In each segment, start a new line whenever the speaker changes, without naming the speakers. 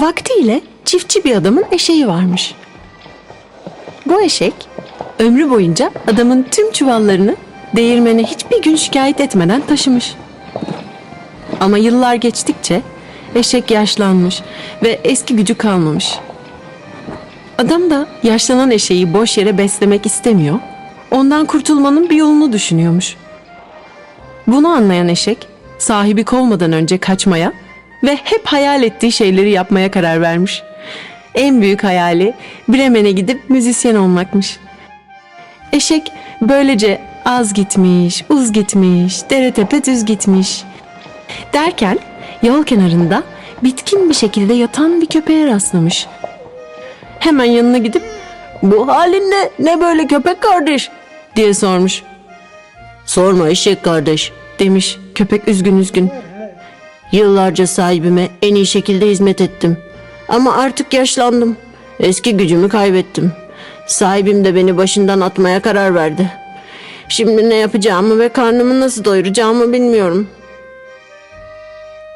Vaktiyle çiftçi bir adamın eşeği varmış. Bu eşek ömrü boyunca adamın tüm çuvallarını değirmene hiçbir gün şikayet etmeden taşımış. Ama yıllar geçtikçe eşek yaşlanmış ve eski gücü kalmamış. Adam da yaşlanan eşeği boş yere beslemek istemiyor. Ondan kurtulmanın bir yolunu düşünüyormuş. Bunu anlayan eşek sahibi kovmadan önce kaçmaya ve hep hayal ettiği şeyleri yapmaya karar vermiş. En büyük hayali Bremen'e gidip müzisyen olmakmış. Eşek böylece az gitmiş, uz gitmiş, dere tepe düz gitmiş. Derken yol kenarında bitkin bir şekilde yatan bir köpeğe rastlamış. Hemen yanına gidip bu halin ne, ne böyle köpek kardeş diye sormuş. Sorma eşek kardeş demiş köpek üzgün üzgün. Yıllarca sahibime en iyi şekilde hizmet ettim. Ama artık yaşlandım. Eski gücümü kaybettim. Sahibim de beni başından atmaya karar verdi. Şimdi ne yapacağımı ve karnımı nasıl doyuracağımı bilmiyorum.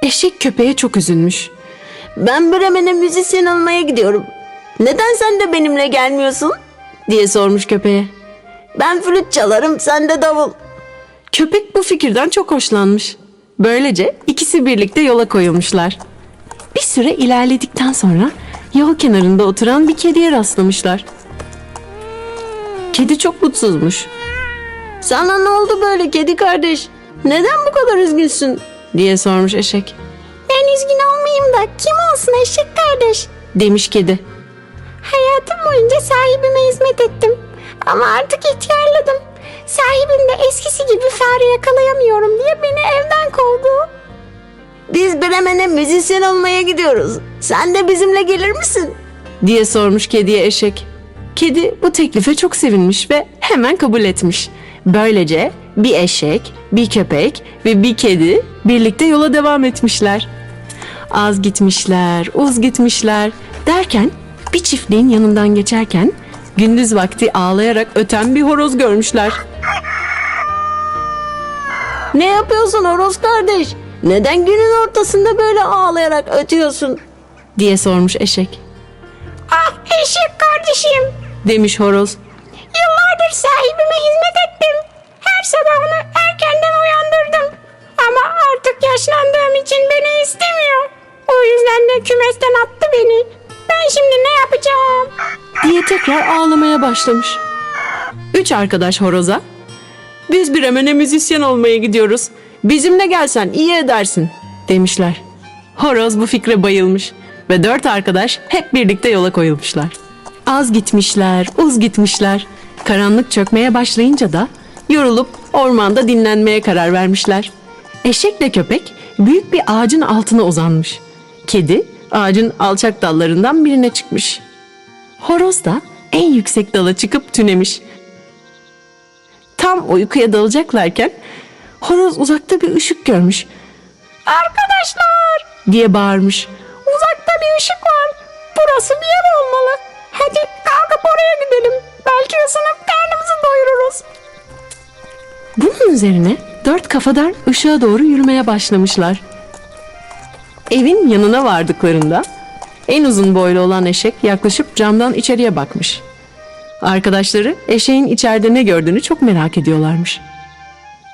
Eşek köpeğe çok üzülmüş. Ben Bremen'e müzisyen olmaya gidiyorum. Neden sen de benimle gelmiyorsun? diye sormuş köpeğe. Ben flüt çalarım, sen de davul. Köpek bu fikirden çok hoşlanmış. Böylece ikisi birlikte yola koyulmuşlar. Bir süre ilerledikten sonra yol kenarında oturan bir kediye rastlamışlar. Kedi çok mutsuzmuş. Sana ne oldu böyle kedi kardeş? Neden bu kadar üzgünsün? diye sormuş eşek.
Ben üzgün olmayayım da kim olsun eşek kardeş?
Demiş kedi.
Hayatım boyunca sahibime hizmet ettim. Ama artık ihtiyarladım. Sahibim de eskisi gibi fare yakalayamıyorum
Bremen'e müzisyen olmaya gidiyoruz. Sen de bizimle gelir misin? diye sormuş kediye eşek. Kedi bu teklife çok sevinmiş ve hemen kabul etmiş. Böylece bir eşek, bir köpek ve bir kedi birlikte yola devam etmişler. Az gitmişler, uz gitmişler derken bir çiftliğin yanından geçerken gündüz vakti ağlayarak öten bir horoz görmüşler. Ne yapıyorsun horoz kardeş? Neden günün ortasında böyle ağlayarak ötüyorsun? diye sormuş eşek.
Ah eşek kardeşim.
Demiş horoz.
Yıllardır sahibime hizmet ettim. Her sabah onu erkenden uyandırdım. Ama artık yaşlandığım için beni istemiyor. O yüzden de kümesten attı beni. Ben şimdi ne yapacağım?
diye tekrar ağlamaya başlamış. Üç arkadaş horoza biz Bremen'e müzisyen olmaya gidiyoruz. Bizimle gelsen iyi edersin demişler. Horoz bu fikre bayılmış ve dört arkadaş hep birlikte yola koyulmuşlar. Az gitmişler, uz gitmişler. Karanlık çökmeye başlayınca da yorulup ormanda dinlenmeye karar vermişler. Eşekle köpek büyük bir ağacın altına uzanmış. Kedi ağacın alçak dallarından birine çıkmış. Horoz da en yüksek dala çıkıp tünemiş. Tam uykuya dalacaklarken horoz uzakta bir ışık görmüş
Arkadaşlar
diye bağırmış.
uzakta bir ışık var. Burası bir yer olmalı. Hadi kalkıp oraya gidelim. Belki ısınıp karnımızı doyururuz.
Bunun üzerine dört kafadar ışığa doğru yürümeye başlamışlar. Evin yanına vardıklarında en uzun boylu olan eşek yaklaşıp camdan içeriye bakmış. Arkadaşları eşeğin içeride ne gördüğünü çok merak ediyorlarmış.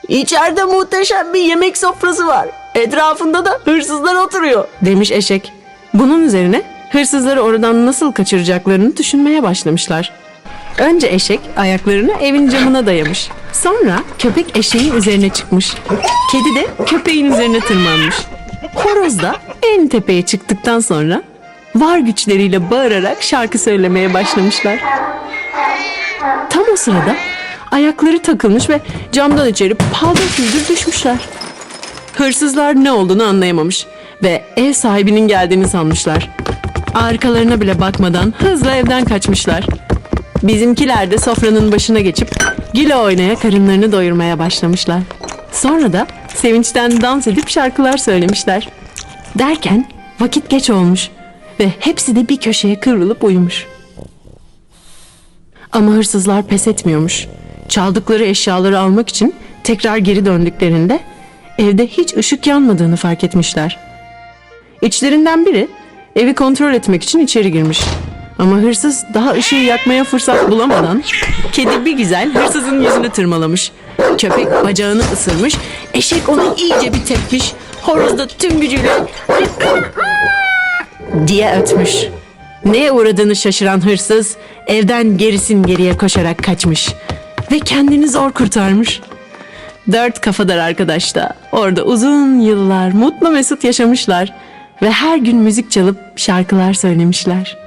İçeride muhteşem bir yemek sofrası var. Etrafında da hırsızlar oturuyor demiş eşek. Bunun üzerine hırsızları oradan nasıl kaçıracaklarını düşünmeye başlamışlar. Önce eşek ayaklarını evin camına dayamış. Sonra köpek eşeğin üzerine çıkmış. Kedi de köpeğin üzerine tırmanmış. Horoz da en tepeye çıktıktan sonra var güçleriyle bağırarak şarkı söylemeye başlamışlar. Tam o sırada ayakları takılmış ve camdan içeri paldır küldür düşmüşler. Hırsızlar ne olduğunu anlayamamış ve ev sahibinin geldiğini sanmışlar. Arkalarına bile bakmadan hızla evden kaçmışlar. Bizimkiler de sofranın başına geçip güle oynaya karınlarını doyurmaya başlamışlar. Sonra da sevinçten dans edip şarkılar söylemişler. Derken vakit geç olmuş ve hepsi de bir köşeye kıvrılıp uyumuş. Ama hırsızlar pes etmiyormuş. Çaldıkları eşyaları almak için tekrar geri döndüklerinde evde hiç ışık yanmadığını fark etmişler. İçlerinden biri evi kontrol etmek için içeri girmiş. Ama hırsız daha ışığı yakmaya fırsat bulamadan kedi bir güzel hırsızın yüzünü tırmalamış. Köpek bacağını ısırmış, eşek onu iyice bir tepmiş, horoz da tüm gücüyle diye ötmüş. Neye uğradığını şaşıran hırsız evden gerisin geriye koşarak kaçmış ve kendini zor kurtarmış. Dört kafadar arkadaş da orada uzun yıllar mutlu mesut yaşamışlar ve her gün müzik çalıp şarkılar söylemişler.